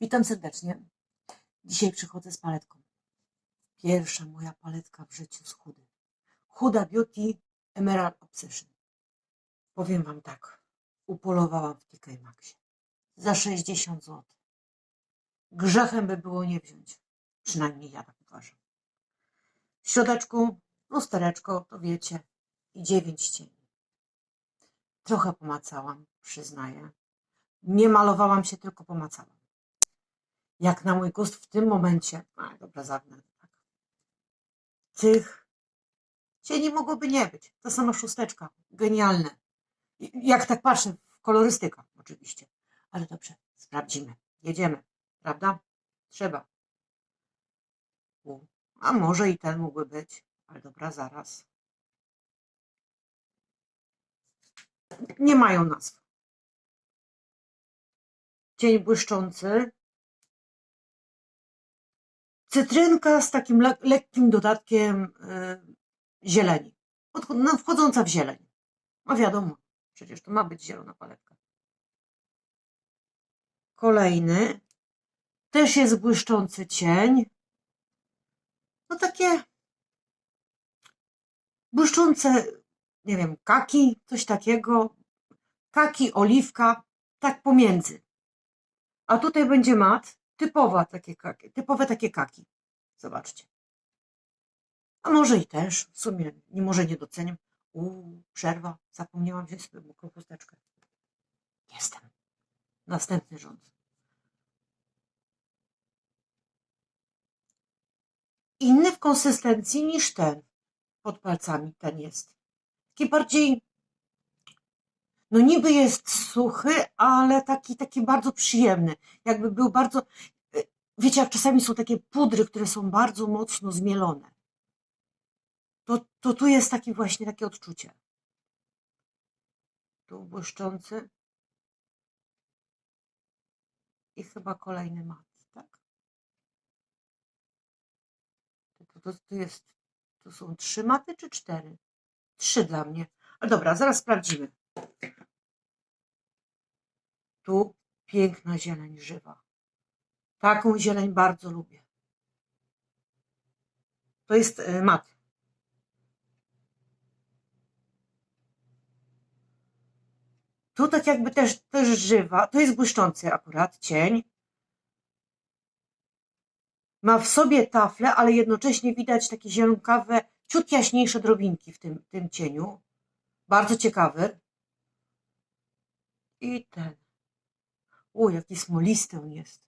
Witam serdecznie. Dzisiaj przychodzę z paletką. Pierwsza moja paletka w życiu z chudy. Huda Beauty Emerald Obsession. Powiem Wam tak. Upolowałam w TK Maxie. Za 60 zł. Grzechem by było nie wziąć. Przynajmniej ja tak uważam. W środeczku lustereczko, to wiecie, i 9 cieni. Trochę pomacałam, przyznaję. Nie malowałam się, tylko pomacałam jak na mój gust w tym momencie, a dobra, zagnę, tak. Tych cieni mogłoby nie być. To sama szósteczka. Genialne. Jak tak patrzę, kolorystyka oczywiście. Ale dobrze, sprawdzimy. Jedziemy, prawda? Trzeba. U, a może i ten mógłby być. Ale dobra, zaraz. Nie mają nazw. Cień błyszczący, cytrynka z takim le lekkim dodatkiem y, zieleni. Podcho- no, wchodząca w zieleń. No wiadomo, przecież to ma być zielona paletka. Kolejny. Też jest błyszczący cień. No takie błyszczące, nie wiem, kaki, coś takiego. Kaki, oliwka, tak pomiędzy. A tutaj będzie mat, typowa takie kaki, typowe takie kaki. Zobaczcie. A może i też, w sumie, nie może nie doceniam. Uuu, przerwa, zapomniałam wziąć sobie mokrą chusteczkę. Jestem. Następny rząd. Inny w konsystencji niż ten. Pod palcami ten jest. Taki bardziej, no niby jest suchy, ale taki, taki bardzo przyjemny. Jakby był bardzo, y, wiecie, jak czasami są takie pudry, które są bardzo mocno zmielone. To, to tu jest taki właśnie takie odczucie. Tu błyszczący. I chyba kolejny mat, tak? To, to, to jest, to są trzy maty czy cztery? Trzy dla mnie. Ale dobra, zaraz sprawdzimy. Tu piękna zieleń żywa. Taką zieleń bardzo lubię. To jest e, mat. Tu tak jakby też, też żywa. To jest błyszczący akurat cień. Ma w sobie tafle, ale jednocześnie widać takie zielonkawe, ciut jaśniejsze drobinki w tym, tym cieniu. Bardzo ciekawy. I ten. O, jaki smolisty on jest.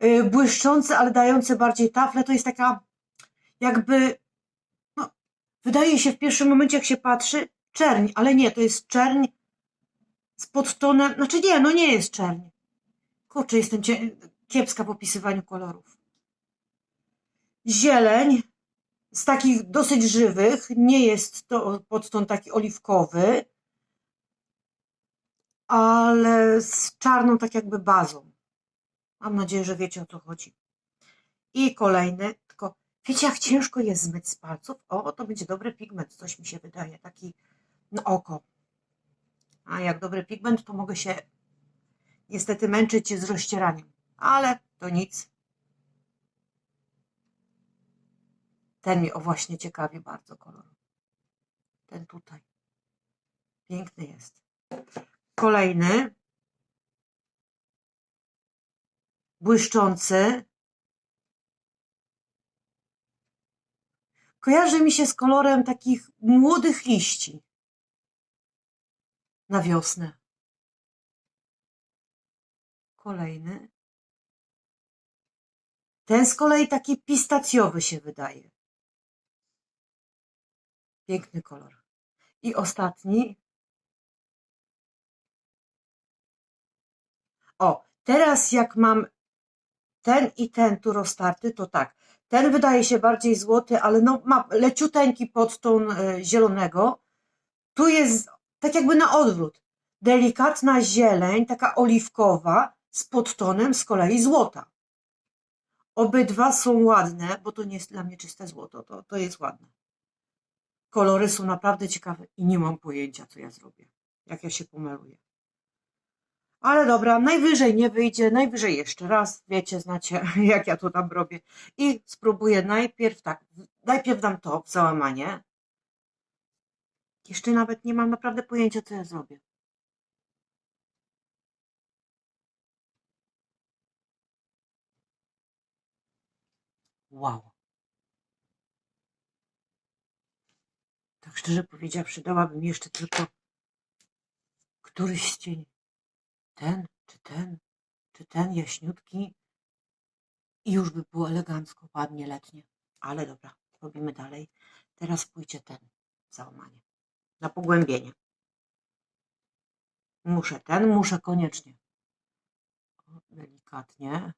Yy, Błyszczący, ale dający bardziej tafle. To jest taka jakby, no, wydaje się w pierwszym momencie, jak się patrzy, czerń, ale nie, to jest czerń z podtonem, znaczy nie, no nie jest czerń. Kurczę, jestem kiepska w opisywaniu kolorów. Zieleń z takich dosyć żywych, nie jest to podton taki oliwkowy, ale z czarną tak jakby bazą. Mam nadzieję, że wiecie o co chodzi. I kolejny, tylko wiecie jak ciężko jest zmyć z palców? O, to będzie dobry pigment, coś mi się wydaje, taki na oko. A jak dobry pigment, to mogę się niestety męczyć z rozcieraniem. Ale to nic. Ten mnie o właśnie ciekawi bardzo kolor. Ten tutaj. Piękny jest. Kolejny. Błyszczący. Kojarzy mi się z kolorem takich młodych liści na wiosnę. Kolejny. Ten z kolei taki pistacjowy się wydaje. Piękny kolor. I ostatni. O, teraz jak mam ten i ten tu roztarty, to tak. Ten wydaje się bardziej złoty, ale no ma leciuteńki podton e, zielonego. Tu jest tak jakby na odwrót. Delikatna zieleń, taka oliwkowa, z podtonem z kolei złota. Obydwa są ładne, bo to nie jest dla mnie czyste złoto, to, to jest ładne. Kolory są naprawdę ciekawe i nie mam pojęcia, co ja zrobię, jak ja się pomaluję. Ale dobra, najwyżej nie wyjdzie, najwyżej jeszcze raz, wiecie, znacie, jak ja to tam robię. I spróbuję najpierw tak, najpierw dam to w załamanie. Jeszcze nawet nie mam naprawdę pojęcia, co ja zrobię. Wow. Tak szczerze powiedziawszy, dałabym jeszcze tylko któryś z cieni. Ten, czy ten, czy ten jaśniutki. I już by było elegancko, ładnie, letnie. Ale dobra, robimy dalej. Teraz pójdzie ten załamanie. Na pogłębienie. Muszę ten, muszę koniecznie. Delikatnie.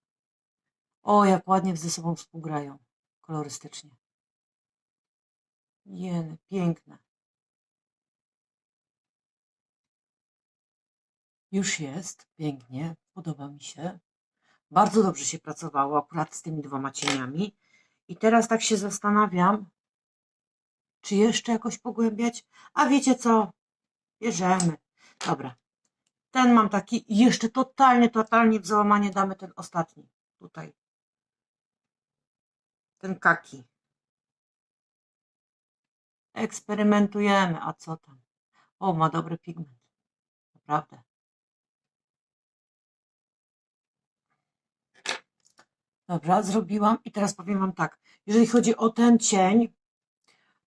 O, jak ładnie ze sobą współgrają. Kolorystycznie. Jeny, piękne. Już jest, pięknie, podoba mi się. Bardzo dobrze się pracowało akurat z tymi dwoma cieniami. I teraz tak się zastanawiam, czy jeszcze jakoś pogłębiać. A wiecie co? Bierzemy. Dobra. Ten mam taki jeszcze totalnie, totalnie w załamanie damy ten ostatni. Tutaj. Ten kaki. Eksperymentujemy, a co tam? O, ma dobry pigment. Naprawdę. Dobra, zrobiłam i teraz powiem Wam tak. Jeżeli chodzi o ten cień,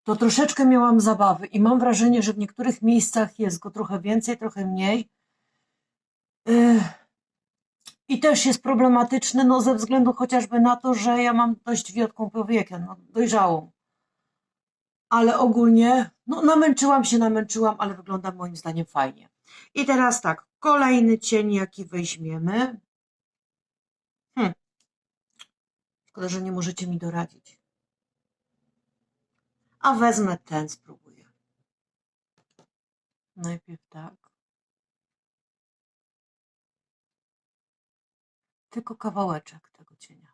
to troszeczkę miałam zabawy i mam wrażenie, że w niektórych miejscach jest go trochę więcej, trochę mniej. I też jest problematyczny, no ze względu chociażby na to, że ja mam dość wiotką powiekę, no dojrzałą. Ale ogólnie, no namęczyłam się, namęczyłam, ale wygląda moim zdaniem fajnie. I teraz tak, kolejny cień, jaki weźmiemy. Szkoda, że nie możecie mi doradzić. A wezmę ten, spróbuję. Najpierw tak. Tylko kawałeczek tego cienia.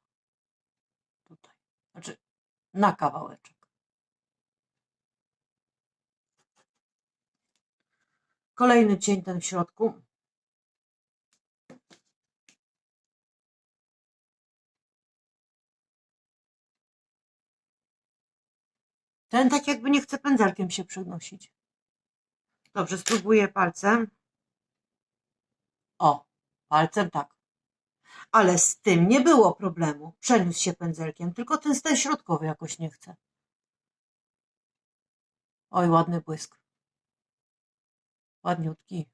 Tutaj. Znaczy, na kawałeczek. Kolejny cień ten w środku. Ten tak jakby nie chce pędzelkiem się przenosić. Dobrze, spróbuję palcem. O, palcem tak. Ale z tym nie było problemu. Przeniósł się pędzelkiem, tylko ten, ten środkowy jakoś nie chce. Oj, ładny błysk. Ładniutki.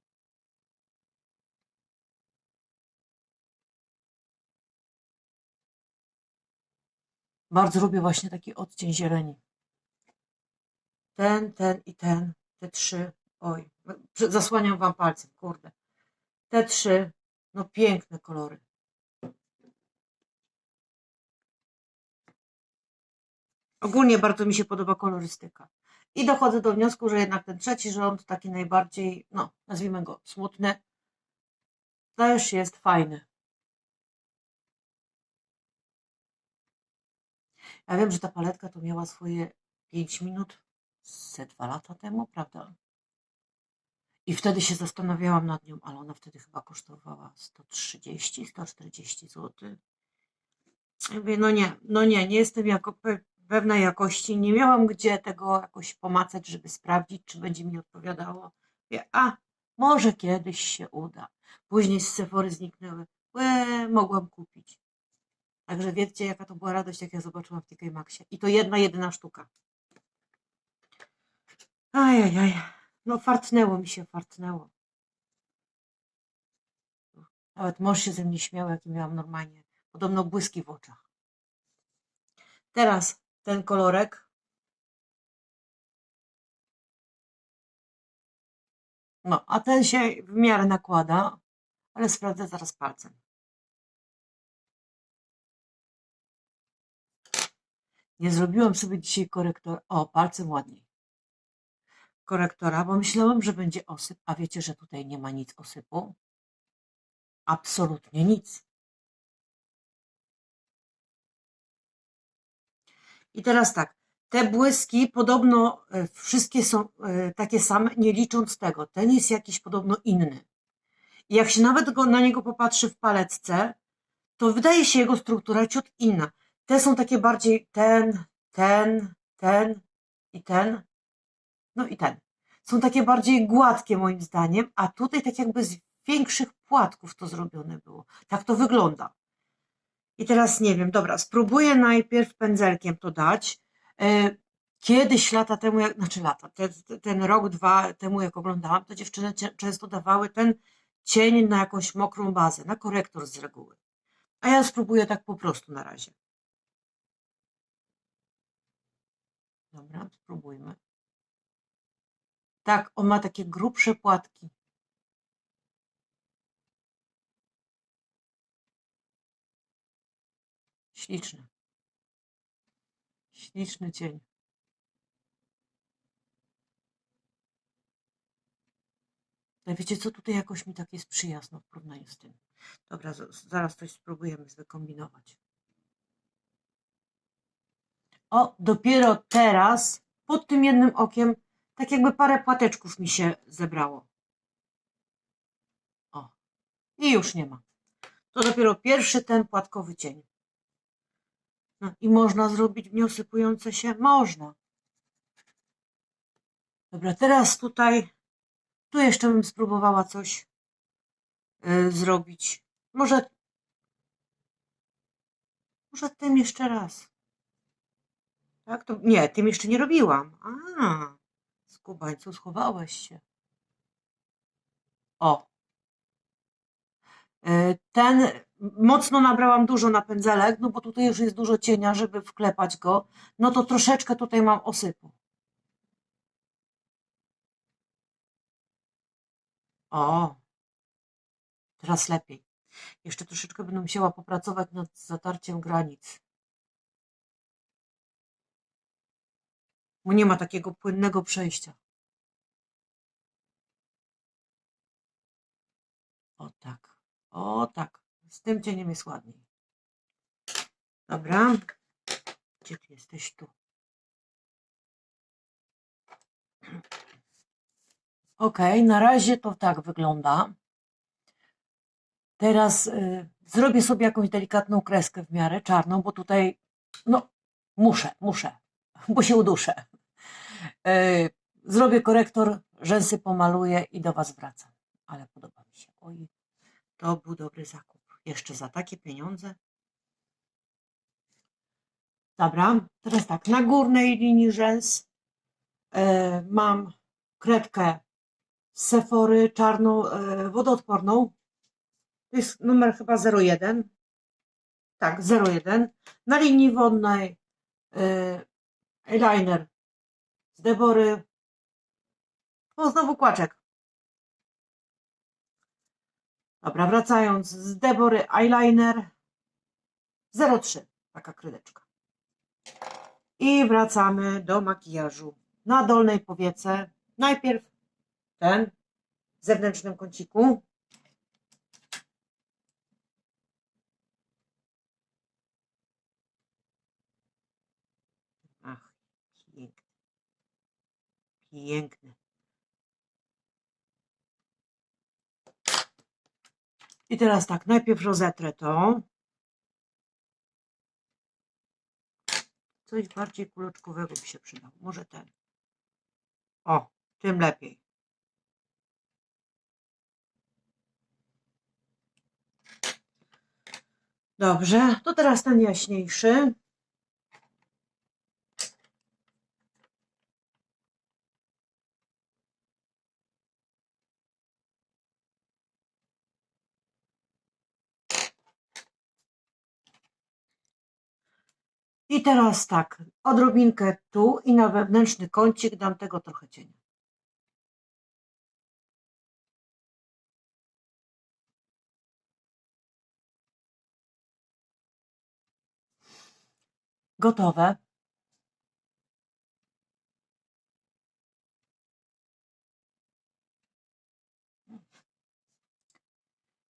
Bardzo lubię właśnie taki odcień zieleni. Ten, ten i ten. Te trzy. Oj, zasłaniam wam palcem, kurde. Te trzy. No piękne kolory. Ogólnie bardzo mi się podoba kolorystyka. I dochodzę do wniosku, że jednak ten trzeci rząd, taki najbardziej, no, nazwijmy go smutny, też jest fajny. Ja wiem, że ta paletka to miała swoje 5 minut ze dwa lata temu, prawda? I wtedy się zastanawiałam nad nią, ale ona wtedy chyba kosztowała 130, 140 zł. Ja mówię, no nie, no nie, nie jestem jako pe- pewnej jakości. Nie miałam gdzie tego jakoś pomacać, żeby sprawdzić, czy będzie mi odpowiadało. Mówię, a może kiedyś się uda. Później z Sephory zniknęły. Mogłam kupić. Także wiecie, jaka to była radość, jak ja zobaczyłam w TK Maxie. I to jedna, jedyna sztuka. Ajajaj. No fartnęło mi się, fartnęło. Nawet mąż się ze mnie śmiał, jaki miałam normalnie. Podobno błyski w oczach. Teraz ten kolorek. No, a ten się w miarę nakłada, ale sprawdzę zaraz palcem. Nie zrobiłam sobie dzisiaj korektora. O, palcem ładniej. Korektora, bo myślałam, że będzie osyp, a wiecie, że tutaj nie ma nic osypu? Absolutnie nic. I teraz tak, te błyski podobno e, wszystkie są e, takie same, nie licząc tego. Ten jest jakiś podobno inny. I jak się nawet go, na niego popatrzy w paletce, to wydaje się jego struktura ciut inna. Te są takie bardziej ten, ten, ten i ten, no i ten. Są takie bardziej gładkie moim zdaniem, a tutaj tak jakby z większych płatków to zrobione było. Tak to wygląda. I teraz nie wiem, dobra, spróbuję najpierw pędzelkiem to dać. E, Kiedyś lata temu, jak, znaczy lata, te, te, ten rok, dwa temu jak oglądałam, to dziewczyny często dawały ten cień na jakąś mokrą bazę, na korektor z reguły. A ja spróbuję tak po prostu na razie. Dobra, spróbujmy. Tak, on ma takie grubsze płatki. Śliczny. Śliczny cień. No wiecie co, tutaj jakoś mi tak jest przyjazno w porównaniu z tym. Dobra, zaraz coś spróbujemy wykombinować. O, dopiero teraz, pod tym jednym okiem, tak jakby parę płateczków mi się zebrało. O, i już nie ma. To dopiero pierwszy ten płatkowy cień. No i można zrobić nieosypujące się? Można. Dobra, teraz tutaj, tu jeszcze bym spróbowała coś y, zrobić. Może, może tym jeszcze raz. Tak, to nie, tym jeszcze nie robiłam. A, skubańcu, schowałeś się. O. Y, Ten mocno nabrałam dużo na pędzelek, no bo tutaj już jest dużo cienia, żeby wklepać go. No to troszeczkę tutaj mam osypu. O, teraz lepiej. Jeszcze troszeczkę będę musiała popracować nad zatarciem granic. Bo nie ma takiego płynnego przejścia. O tak, o tak. Z tym cieniem jest ładniej. Dobra. Gdzie ty jesteś tu? Ok, na razie to tak wygląda. Teraz y, zrobię sobie jakąś delikatną kreskę w miarę czarną, bo tutaj, no, muszę, muszę, bo się uduszę. Y, zrobię korektor, rzęsy pomaluję i do Was wracam. Ale podoba mi się. Oj, to był dobry zakup. Jeszcze za takie pieniądze. Dobra, teraz tak, na górnej linii rzęs e, mam kredkę z Sephory czarną, e, wodoodporną. To jest numer chyba 01. Tak, 01. Na linii wodnej e, eyeliner z Debory. O, znowu kłaczek. Dobra, wracając z Debory eyeliner 03. Taka krydeczka. I wracamy do makijażu. Na dolnej powiece najpierw ten w zewnętrznym kąciku. Ach, piękny. Piękny. I teraz tak, najpierw rozetrę to. Coś bardziej kuleczkowego by się przydał. Może ten. O, tym lepiej. Dobrze, to teraz ten jaśniejszy. I teraz tak, odrobinkę tu i na wewnętrzny kącik dam tego trochę cienia. Gotowe.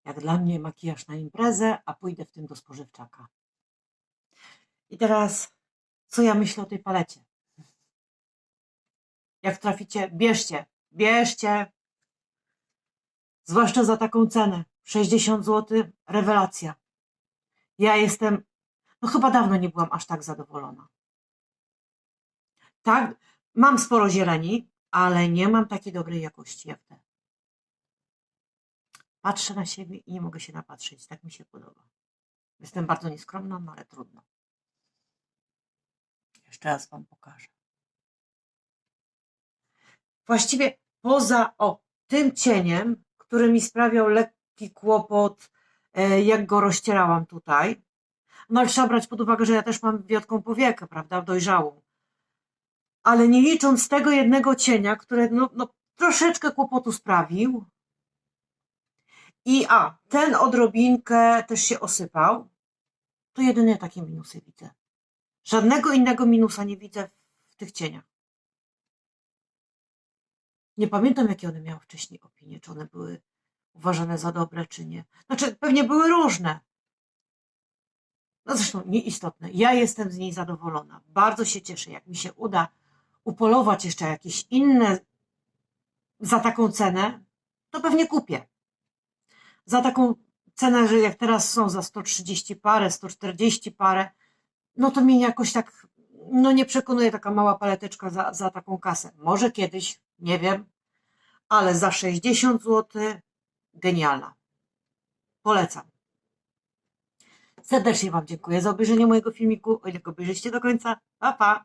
Jak dla mnie makijaż na imprezę, a pójdę w tym do spożywczaka. I teraz, co ja myślę o tej palecie? Jak traficie, bierzcie, bierzcie. Zwłaszcza za taką cenę. 60 zł, rewelacja. Ja jestem, no chyba dawno nie byłam aż tak zadowolona. Tak, mam sporo zieleni, ale nie mam takiej dobrej jakości jak te. Patrzę na siebie i nie mogę się napatrzeć. Tak mi się podoba. Jestem bardzo nieskromna, no ale trudno. Jeszcze raz Wam pokażę. Właściwie poza o tym cieniem, który mi sprawiał lekki kłopot, e, jak go rozcierałam tutaj. No ale trzeba brać pod uwagę, że ja też mam wiotką powiekę, prawda, dojrzałą. Ale nie licząc tego jednego cienia, który no, no, troszeczkę kłopotu sprawił. I a, ten odrobinkę też się osypał. To jedynie takie minusy widzę. Żadnego innego minusa nie widzę w tych cieniach. Nie pamiętam, jakie one miały wcześniej opinie, czy one były uważane za dobre, czy nie. Znaczy, pewnie były różne. No zresztą nieistotne. Ja jestem z niej zadowolona. Bardzo się cieszę, jak mi się uda upolować jeszcze jakieś inne za taką cenę, to pewnie kupię. Za taką cenę, że jak teraz są za 130 parę, 140 parę, no to mnie jakoś tak, no nie przekonuje taka mała paleteczka za, za taką kasę. Może kiedyś, nie wiem, ale za 60 zł genialna. Polecam. Serdecznie Wam dziękuję za obejrzenie mojego filmiku, o ile go obejrzyście do końca. Pa, pa!